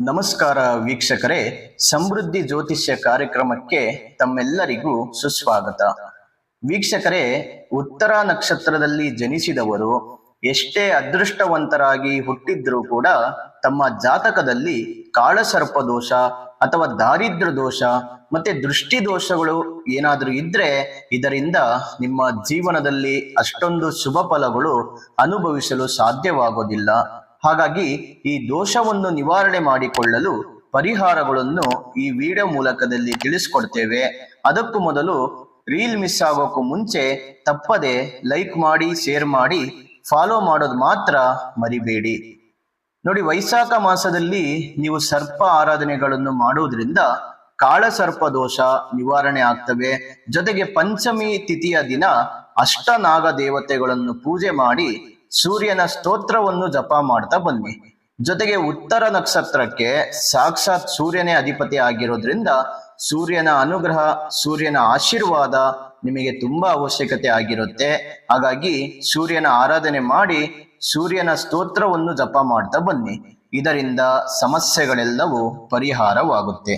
ನಮಸ್ಕಾರ ವೀಕ್ಷಕರೇ, ಸಮೃದ್ಧಿ ಜ್ಯೋತಿಷ್ಯ ಕಾರ್ಯಕ್ರಮಕ್ಕೆ ತಮ್ಮೆಲ್ಲರಿಗೂ ಸುಸ್ವಾಗತ. ವೀಕ್ಷಕರೇ, ಉತ್ತರ ನಕ್ಷತ್ರದಲ್ಲಿ ಜನಿಸಿದವರು ಎಷ್ಟೇ ಅದೃಷ್ಟವಂತರಾಗಿ ಹುಟ್ಟಿದ್ರೂ ಕೂಡ ತಮ್ಮ ಜಾತಕದಲ್ಲಿ ಕಾಳಸರ್ಪ ದೋಷ ಅಥವಾ ದಾರಿದ್ರ ದೋಷ ಮತ್ತೆ ದೃಷ್ಟಿ ದೋಷಗಳು ಏನಾದರೂ ಇದ್ರೆ ಇದರಿಂದ ನಿಮ್ಮ ಜೀವನದಲ್ಲಿ ಅಷ್ಟೊಂದು ಶುಭ ಫಲಗಳು ಅನುಭವಿಸಲು ಸಾಧ್ಯವಾಗೋದಿಲ್ಲ. ಹಾಗಾಗಿ ಈ ದೋಷವನ್ನು ನಿವಾರಣೆ ಮಾಡಿಕೊಳ್ಳಲು ಪರಿಹಾರಗಳನ್ನು ಈ ವಿಡಿಯೋ ಮೂಲಕದಲ್ಲಿ ತಿಳಿಸ್ಕೊಡ್ತೇವೆ. ಅದಕ್ಕೂ ಮೊದಲು ರೀಲ್ ಮಿಸ್ ಆಗೋಕ್ಕೂ ಮುಂಚೆ ತಪ್ಪದೆ ಲೈಕ್ ಮಾಡಿ, ಶೇರ್ ಮಾಡಿ, ಫಾಲೋ ಮಾಡೋದು ಮಾತ್ರ ಮರಿಬೇಡಿ. ನೋಡಿ ವೈಶಾಖ ಮಾಸದಲ್ಲಿ ನೀವು ಸರ್ಪ ಆರಾಧನೆಗಳನ್ನು ಮಾಡುವುದರಿಂದ ಕಾಳಸರ್ಪ ದೋಷ ನಿವಾರಣೆ ಆಗ್ತವೆ. ಜೊತೆಗೆ ಪಂಚಮಿ ತಿಥಿಯ ದಿನ ಅಷ್ಟನಾಗ ದೇವತೆಗಳನ್ನು ಪೂಜೆ ಮಾಡಿ ಸೂರ್ಯನ ಸ್ತೋತ್ರವನ್ನು ಜಪ ಮಾಡ್ತಾ ಬನ್ನಿ ಜೊತೆಗೆ ಉತ್ತರ ನಕ್ಷತ್ರಕ್ಕೆ ಸಾಕ್ಷಾತ್ ಸೂರ್ಯನೇ ಅಧಿಪತಿ ಆಗಿರೋದ್ರಿಂದ ಸೂರ್ಯನ ಅನುಗ್ರಹ, ಸೂರ್ಯನ ಆಶೀರ್ವಾದ ನಿಮಗೆ ತುಂಬಾ ಅವಶ್ಯಕತೆ ಆಗಿರುತ್ತೆ. ಹಾಗಾಗಿ ಸೂರ್ಯನ ಆರಾಧನೆ ಮಾಡಿ ಸೂರ್ಯನ ಸ್ತೋತ್ರವನ್ನು ಜಪ ಮಾಡ್ತಾ ಬನ್ನಿ ಇದರಿಂದ ಸಮಸ್ಯೆಗಳೆಲ್ಲವೂ ಪರಿಹಾರವಾಗುತ್ತೆ.